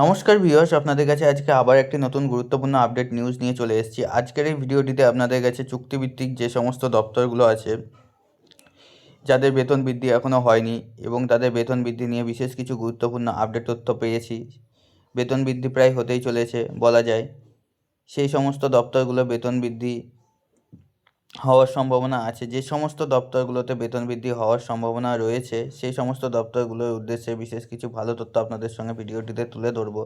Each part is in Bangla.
নমস্কার ভিউয়ার্স, আপনাদের কাছে আজকে আবার একটি নতুন গুরুত্বপূর্ণ আপডেট নিউজ নিয়ে চলে এসেছি। আজকের এই ভিডিওটিতে আপনাদের কাছে চুক্তিভিত্তিক যে সমস্ত দপ্তরগুলো আছে, যাদের বেতন বৃদ্ধি এখনও হয়নি এবং তাদের বেতন বৃদ্ধি নিয়ে বিশেষ কিছু গুরুত্বপূর্ণ আপডেট তথ্য পেয়েছি, বেতন বৃদ্ধি প্রায় হতেই চলেছে বলা যায়। সেই সমস্ত দপ্তরগুলো বেতন বৃদ্ধি হওয়ার সম্ভাবনা আছে। যে সমস্ত দপ্তরগুলোতে বেতন বৃদ্ধি হওয়ার সম্ভাবনা রয়েছে, সেই সমস্ত দপ্তরগুলোর উদ্দেশ্যে বিশেষ কিছু ভালো তথ্য আপনাদের সঙ্গে ভিডিওটিতে তুলে ধরব।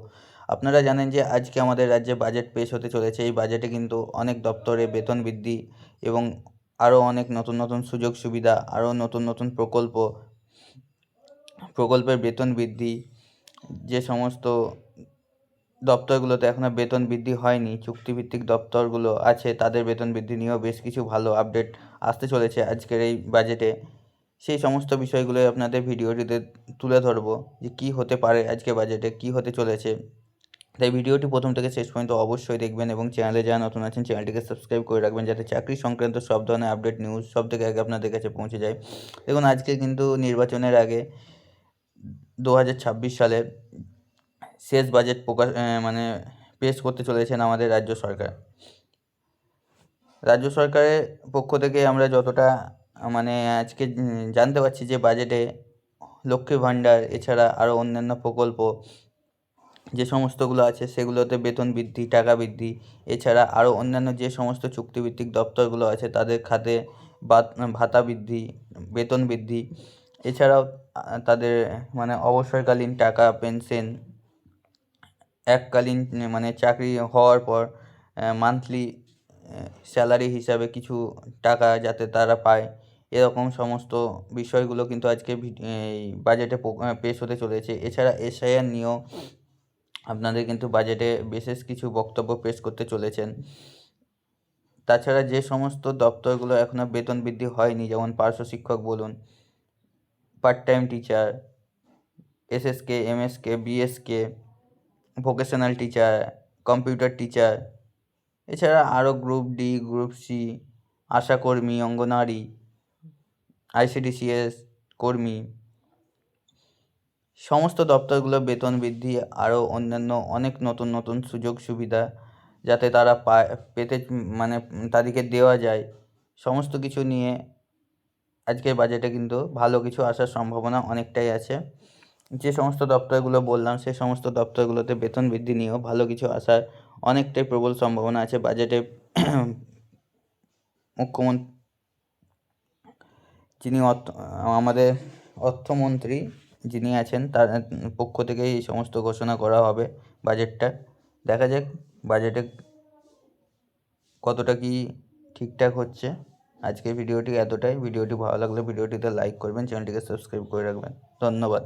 আপনারা জানেন যে আজকে আমাদের রাজ্যে বাজেট পেশ হতে চলেছে। এই বাজেটে কিন্তু অনেক দপ্তরে বেতন বৃদ্ধি এবং আরও অনেক নতুন নতুন সুযোগ সুবিধা, আরও নতুন নতুন প্রকল্প, প্রকল্পের বেতন বৃদ্ধি, যে সমস্ত দপ্তরগুলোতে এখনও বেতন বৃদ্ধি হয়নি। চুক্তিভিত্তিক দপ্তরগুলো আছে, তাদের বেতন বৃদ্ধি নিয়েও বেশ কিছু ভালো আপডেট আসতে চলেছে আজকের এই বাজেটে। সেই সমস্ত বিষয়গুলোই আপনাদের ভিডিওটিতে তুলে ধরবো, যে কী হতে পারে আজকে বাজেটে, কী হতে চলেছে। তাই ভিডিওটি প্রথম থেকে শেষ পর্যন্ত অবশ্যই দেখবেন এবং চ্যানেলে যারা নতুন আছেন, চ্যানেলটিকে সাবস্ক্রাইব করে রাখবেন যাতে চাকরি সংক্রান্ত সব ধরনের আপডেট, নিউজ সব থেকে আগে আপনাদের কাছে পৌঁছে যায়। দেখুন, আজকে কিন্তু নির্বাচনের আগে দু হাজার ছাব্বিশ সালে শেষ বাজেট প্রকাশ মানে পেশ করতে চলেছেন আমাদের রাজ্য সরকার। রাজ্য সরকারের পক্ষ থেকে আমরা যতটা মানে আজকে জানতে পারছি যে বাজেটে লক্ষ্মী ভাণ্ডার, এছাড়া আরও অন্যান্য প্রকল্প, যে সমস্তগুলো আছে সেগুলোতে বেতন বৃদ্ধি, টাকা বৃদ্ধি, এছাড়া আরও অন্যান্য যে সমস্ত চুক্তিভিত্তিক দপ্তরগুলো আছে তাদের খাতে ভাতা বৃদ্ধি, বেতন বৃদ্ধি, এছাড়াও তাদের মানে অবসরকালীন টাকা, পেনশন এককালীন মানে চাকরি হওয়ার পর মান্থলি স্যালারি হিসাবে কিছু টাকা যাতে তারা পায়, এরকম সমস্ত বিষয়গুলো কিন্তু আজকে এই বাজেটে পেশ হতে চলেছে। এছাড়া এসআইআর নিয়েও আপনাদের কিন্তু বাজেটে বিশেষ কিছু বক্তব্য পেশ করতে চলেছেন। তাছাড়া যে সমস্ত দপ্তরগুলো এখনও বেতন বৃদ্ধি হয়নি, যেমন পার্শ্ব শিক্ষক বলুন part time teacher SSK MSK BSK vocational teacher computer teacher এছাড়া আরও গ্রুপ ডি গ্রুপ সি আশাকর্মী অঙ্গনারী আইসিডিসিএস কর্মী, সমস্ত দপ্তরগুলো বেতন বৃদ্ধি আরও অন্যান্য অনেক নতুন নতুন সুযোগ সুবিধা যাতে তারা পায়, পেতে মানে তাদেরকে দেওয়া যায়, সমস্ত কিছু নিয়ে আজকের বাজেটে কিন্তু ভালো কিছু আসার সম্ভাবনা অনেকটাই আছে। যে সমস্ত দপ্তরগুলো বললাম, সে সমস্ত দপ্তরগুলোতে বেতন বৃদ্ধি নিয়েও ভালো কিছু আসার অনেকটাই প্রবল সম্ভাবনা আছে বাজেটে। মুখ্যমন্ত্রী, যিনি অর্থ, আমাদের অর্থমন্ত্রী যিনি আছেন, তার পক্ষ থেকে এই সমস্ত ঘোষণা করা হবে বাজেটটা। দেখা যাক বাজেটে কতটা কি ঠিকঠাক হচ্ছে। আজকের ভিডিওটি এতটাই। ভিডিওটি ভালো লাগলে ভিডিওটিতে লাইক করবেন, চ্যানেলটিকে সাবস্ক্রাইব করে রাখবেন। ধন্যবাদ।